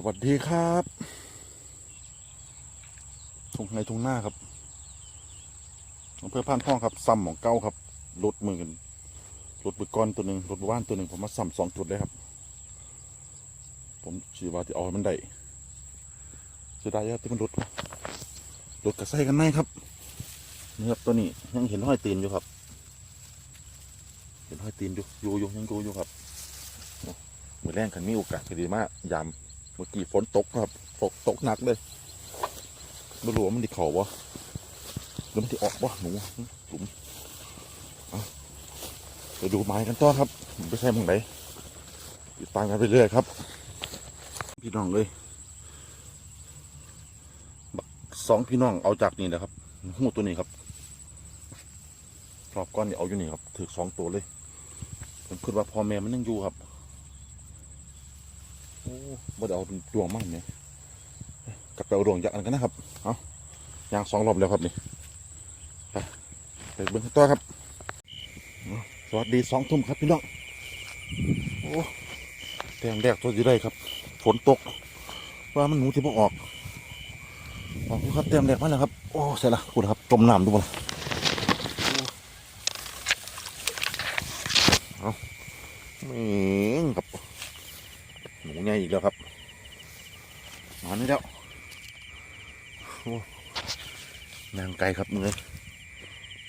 สวัสดีครับทุ่งในทุ่งหน้าครับอำเภอพานทองครับซ้ำของเก้าครับรถมือกันรถบุกรตัวหนึ่งรถบุบ้านตัวหนึ่งผมมาซ้ำสองจุดเลยครับ ผมชีว่าที่เอาให้มันได้เสียดายอะที่มันรถรถกระใสกันในครับนี่ครับตัวนี้ยังเห็นห้อยตีนอยู่ครับ เห็นห้อยตีนอยู่อยู่อยู่ยังอยู่อยู่ครับมือแรงกันมีโอกาสดีมากยาม เมื่อกี้ฝนตกครับฝนตกหนักเลยไม่รู้ว่ามันไดีเข่าบ่หรือมันจะออกบ่หนูหลุมไปดูไม้กันต่อครับไปใช่มึงไหนติดตามกันไปเรื่อยครับ พี่น้องเลยสองพี่น้องเอาจากนี่นะครับหูตัวนี้ครับรอบก้อนนี่เอาอยู่นี่ครับถือสองตัวเลยผมคิดว่าพ่อแม่มันยังอยู่ครับ บ่ได้เอาดวงมันเนี่ยกลับไปเอาดวงจากอันกันนะครับเอายางสองรอบแล้วครับนี่ไปไปเบิ้งกันต่อครับสวัสดีสองทุ่มครับพี่น้องโอ้แตงแดกตัวอยู่ได้ครับ ฝนตก ว่ามันหนูที่พวกออกออกครับเตรียมแดกมาแล้วครับ โอ้เสร็จละคุณครับจมน้ำดูบ่ล่ะโอ้เอาแม่งครับ หนูใหญ่อีกแล้วครับมา นี่แล้วโอ้นางไก่ครับมึงเลย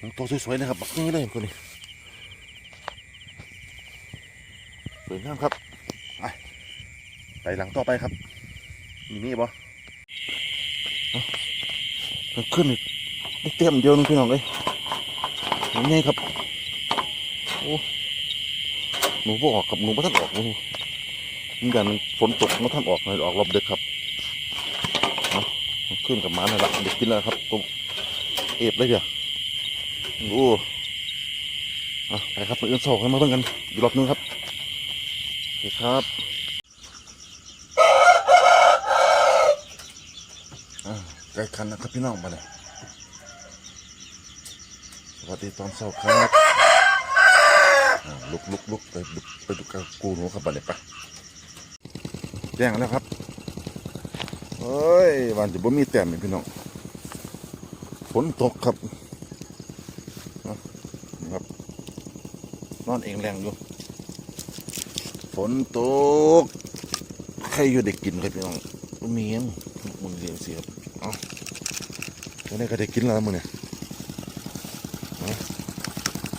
น้องตัวสวยๆนะครับบักนี้เลยคนนี้สวยงามครับไปไปหลังต่อไปครับ มีมีบ่เอาเอาขึ้นอีกเต็มเดียวนึงพี่น้องเลยนูใหญ่ครับโอ้หนูบออกกับหนูบ่ทันออกหนูนี่กันฝนตกมาท่านออกเลยออกรอบเดึกครับ ขึ้นกับมาหน่อยละเด็กกินแล้วครับตัวเอฟเลยเดี๋ยวโอ้เอาไปครับไปเอื้อนโซ่ให้มาเบิ่งกันอีกรอบนึงครับโอเคครับอ่าใกล้คันนะครับพี่น้องมาเลยสวัสดีตอนเช้าครับลุกลุกลุกไปดูไปดูกับกูหนูครับมาเลยไปแจ้งแล้วครับ เฮ้ยวันจะบ่มีแต้มพี่น้องฝนตกครับนี่ครับ นอนเองแรงอยู่ฝนตกใครอยู่ได้กินครับพี่น้องมีเงี้ยมึงเรียนสิครับเอาวันนี้ก็ได้กินแล้วมึงเนี่ย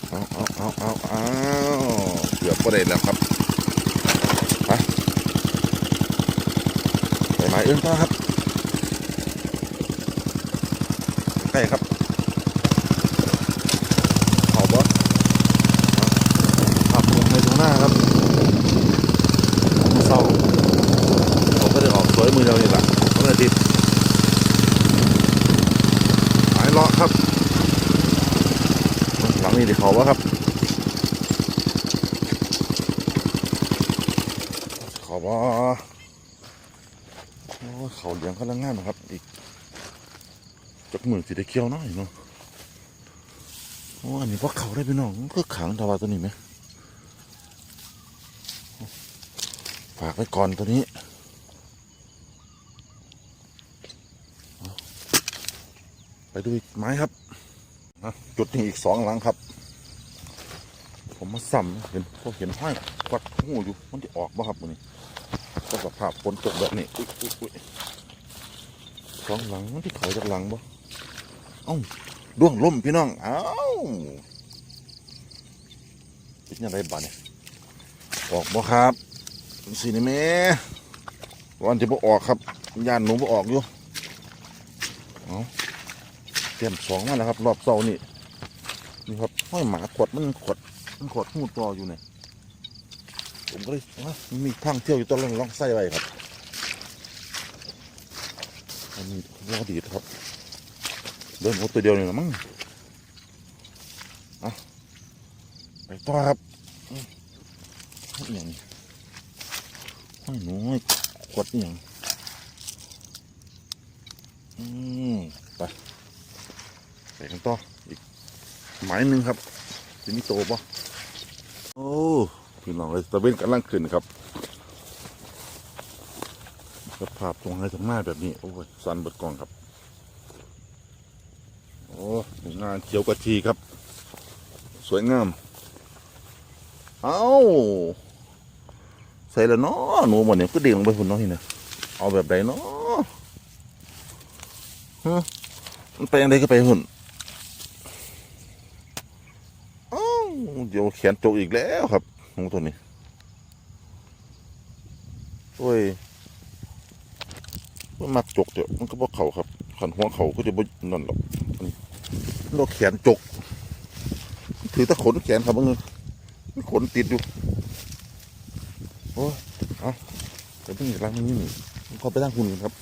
เอาเอาเอาเอาเอาเอาเกือบก็ได้แล้วครับ ไปหมายอื่นต่อครับใกล้ครับเขาบ่ขับลงในตรงหน้าครับเศร้าผมก็จะออกสวยมือเรานี่แหละต้องอาทิตย์หายเลาะครับ หลังนี้ที่เขาวะครับขาบ่โอ้ย เขาเลี้ยงเขาละงงานนะครับ อีกจักหมื่นสิได้เคี้ยวน้อยเนาะโอ้อันนี้พวกเขาได้พี่น้องก็ขังทวาตัวนี้ไหมฝากไว้ก่อนตัวนี้ไปดูอีกไม้ครับอะจุดนี้อีกสองหลังครับ ผมมาซ้ำเห็นพวกเห็นห้อยกวัดหูอยู่มันจะออกบ่ครับวันนี้ ก็สภาพฝนตกแบบนี้อุ๊ยอุ๊ยอุ๊ยสองหลังมันที่เขาจากหลังบ่เอ้าด้วงล่มพี่น้อง เอ้าเป็นยังไงบ้าเนี่ยออกบ่ครับสีนี่แม่วันจะบ่ออกครับยานหนูบ่ออกอยู่เอาเตรียมสองมาแล้วครับ รอบเสานี่นี่ครับห้อยหมาขดมันขดมันขดหูต่ออยู่เนี่ย ผมก็เลยว่ามันมีทางเที่ยวอยู่ตอนล่องล่องไส้ไว้ครับอันนี้รอดีครับ เดินหมดตัวเดียวนี่ละมั้งอาไปต่อครับอืมห้อยอหย่างนี้ห้อยหนูห้อยขวดอย่างอืมไปไปกันต่ออีกหมายหนึ่งครับจะมีโตป่ะโอ้ พี่น้องเลยตะเวนกำลังขึ้นครับสภาพตรงไหนตรงหน้าแบบนี้ โอ้ยสันบดกองครับ โอ้งานเขียวกะทีครับ สวยงาม เอาใส่แล้วเนาะหนูหมดเนี่ยก็เด้งลงไปพุ่นเนาะนี่นะเอาแบบใดเนาะฮะมันไปยังไงก็ไปหุ่นเอ้าเดี๋ยวแขนจกอีกแล้วครับ หนูตัวนี้โอ้ยมันมักจกเดี๋ยวมันก็บอกเขาครับขันหัวเขาก็จะบ่นั่นหรอกอันนี้เราแขนจก ถือตะขนแขนครับมึงนึงมีขนติดอยู่โอ้ยเอาเดี๋ยวเพิ่งอีกล้างนี้หนึ่งเขาไปตั้งหุ่นครับ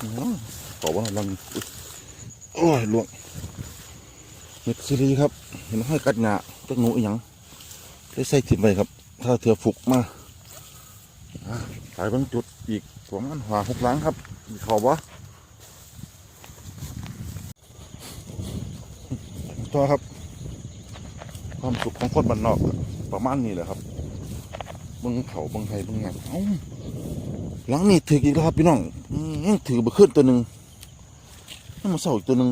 อ๋อต่ อว่าลังโอ้ยลวงเม็ดซีรีครับ เห็นห้อยกัดหงาจักหนูอีหยังได้ใส่ถิ่มไปครับ ถ้าเถื่อฟุกมาอะไปเบางจุดอีกประมาณหาหกหลังครับมีขาบ่ต่อครับ ความสุขของคนบ้านนอก ประมาณนี้แหละครับบิ่งเขาบิ่งไทยบิ่งงานเอ้าหลังนี่ถืออีกแล้วครับพี่น้องยังถือมาขึ้นตัวหนึ่ง ยังมาเศร้าอีกตัวหนึ่ง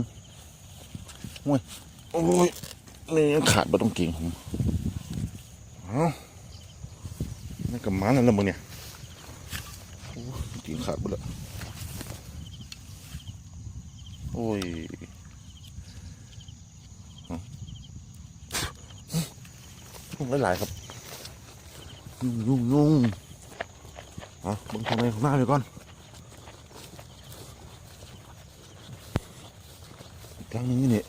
โอ้ยโอ้ยนี่ขาดมาต้องเก่งผมเอานี่กับม้านั่นละมึงเนี่ยโอ้ยเก่งขาดไปแล้วโอ้ยยุ่งหลายๆครับยุ่งยุ่งยุ่งอะบิ่งทางในของหน้าไปก่อน กครั้งหนึงนี่นี่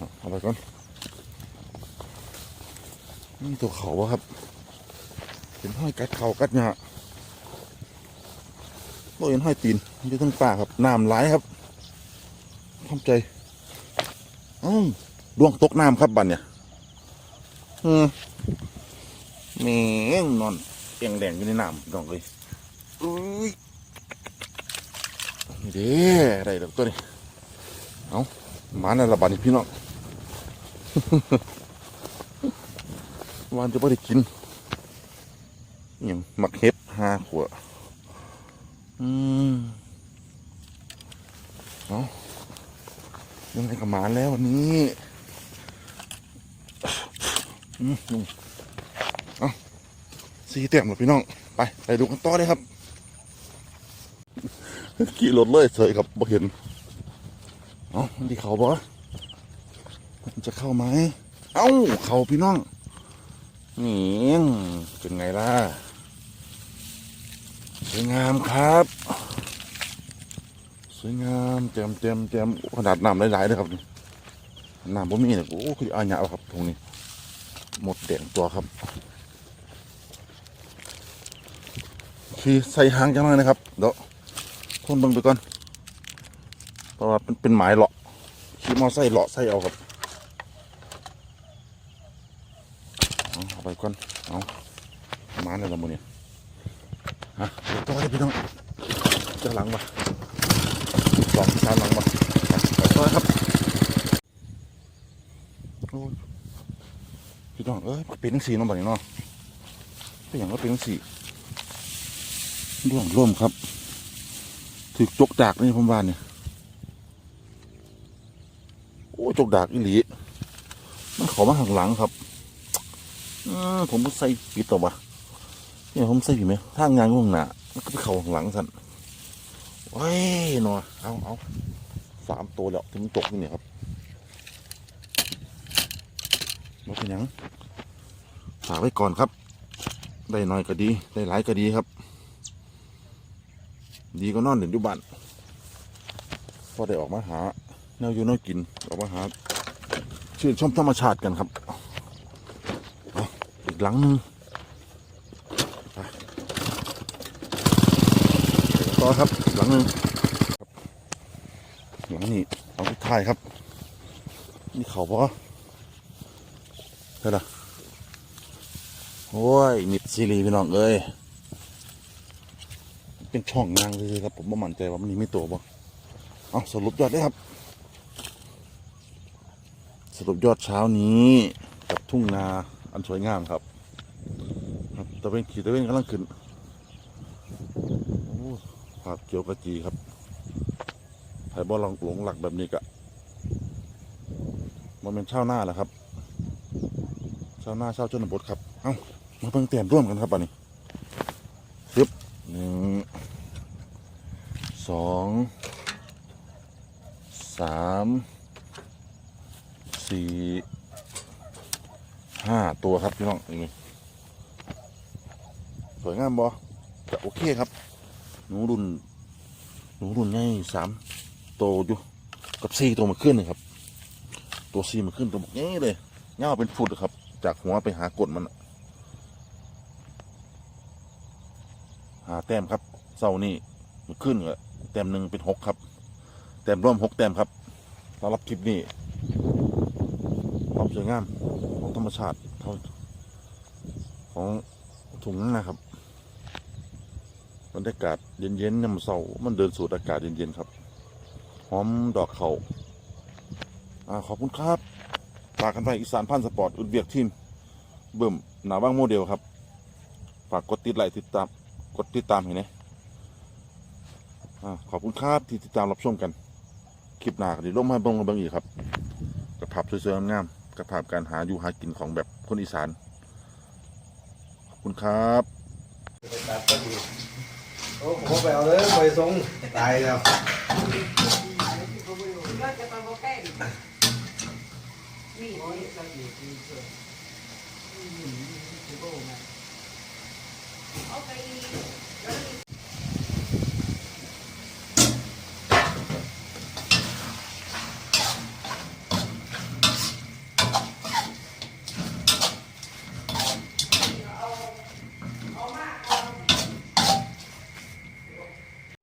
อะเอาไปก่อนนี่ตัวเขาวะครับ เป็นห้อยกัดเขากัดหญ้าโอ้ยเห็นห้อยตีนมันจะทั้งป่าครับน้ำไหลครับทำใจอ้าวดวงตกน้ำครับบันเนี่ยอืมแม่งนอนเอียงแดงอยู่ในน้ำน้องเลยอุ้ย เด้ได้แล้วตัวนี้เอาหมาในนระบาดนี่พี่น้องวานจะไม่ได้กินอย่างหมักเห็ดห้าขวดอืมเอายังไงกับหมาแล้ววันนี้อืมสีเต็มหรอพี่น้อง ไปไปดูกันต่อเลยครับ ขี่รถเลยเฉยครับบ่เห็นเอ้ามันที่เขาบ่มันจะเข้าไหมเอ้าเขาพี่น้องนี่เป็นไงล่ะสวยงามครับ สวยงามเต็มเต็มเต็มขนาดน้ำหลายๆเลยครับน้ำบ่มีเนี่ยโอ้คืออาญะครับตรงนี้ หมดแดงตัวครับขี่ใส่หางจังเลยนะครับเดี๋ยว ทนเบิ่งไปก่อนเพราะว่าเป็นเป็นหมายเลาะขี่มอไซค์เลาะใส่เอาครับเอาไปก่อนเอามาเนี่ยละมือเนี่ยฮะเดี๋ยวต่อเลยพี่น้องจะหลังมาสองสามหลังมาต่อครับโอ้ยพี่น้องเอ้ยเป็นทั้งสี่น้องบัดนี้เนาะเป็นอย่างว่าเป็นทั้งสี่ร่วงร่วมครับ ถึกจกดากนี่ผมว่าเนี่ยโอ้จกดากอีหลีมันขามาข้างหลังครับอืมผมก็ใส่ปิดต่อวะเนี่ยผมใส่ผิดไหมถ้างานง่วงหนามันก็ไปเข่าข้างหลังสันโอ้ยหนอเอาเอาสามตัวแล้วถึงตกนี่เนี่ยครับมาเป็นยังฝากไว้ก่อนครับ ได้น้อยก็ดี ได้หลายก็ดีครับ ดีก็นอนเด่นอยู่บ้านพอได้ออกมาหาแนวอยู่แนวกินออกมาหาชื่นชมธรรมชาติกันครับอาอีกหลังหนึงไปต่อครับหลังหนึงหลังนี้เอาทุกท้ายครับนี่เขาปะเฮ้ยล่ะโอ้ยมิดซีรีพี่น้องเอ้ย เป็นช่องนางเลยครับผมไม่มั่นใจว่ามันนี่ไม่โตบ่เอาสรุปยอดได้ครับ สรุปยอดเช้านี้กับทุ่งนาอันสวยงามครับ ครับตะเวนขี่ตะเวนกำลังขึ้นโอ้ภาพเกี่ยวกระจีครับไผ่บอลหลงหลักแบบนี้กะมันเป็นเช่าวหน้าแหละครับเช่าวหน้าเช่าวชนบทครับ เอ้ามาเพิ่งเตรียมร่วมกันครับป่ะนี้ซึบหนึ่ง สองสามสี่ห้าตัวครับพี่น้องนี่สวยงามบอจะโอเคครับ หนูรุ่น หนูรุ่นใหญ่สามโตอยู่กับสี่ตัวมาขึ้นเลยครับ ตัวสี่มาขึ้นตัวบอกงี้เลยเงาเป็นฟุตครับ จากหัวไปหากดมัน หาแต้มครับเสานี่มันขึ้นก็แต้มหนึ่งเป็นหกครับ แต้มร่วมหกแต้มครับสำหรับคลิปนี้ความสวยงามของธรรมชาติเท่าของถุงนั่นนะครับบรรยากาศเย็นๆยามเสาร์มันเดินสูดอากาศเย็นๆครับ หอมดอกเขาอ่าขอบคุณครับฝากกันไปอีสานพันธ์สปอร์ต อุดเบียกทีม เบิ่มหนาว่างโมเดลครับ ฝากกดติดไลค์ติดตาม กดติดตามเห็นไหม ขอบคุณครับที่ติดตามรับชมกัน คลิปหน้าก็เดี๋ยวลงมาเบิ่งกันเบิ่งอีกครับกระภาพสวยๆงามๆกระภาพการหาอยู่หากินของแบบคนอีสาน ขอบคุณครับโอ้ผมไปเอาเลยไปส่งตายแล้วเราจะไปโบแก้งนี่เอาไปแล้ว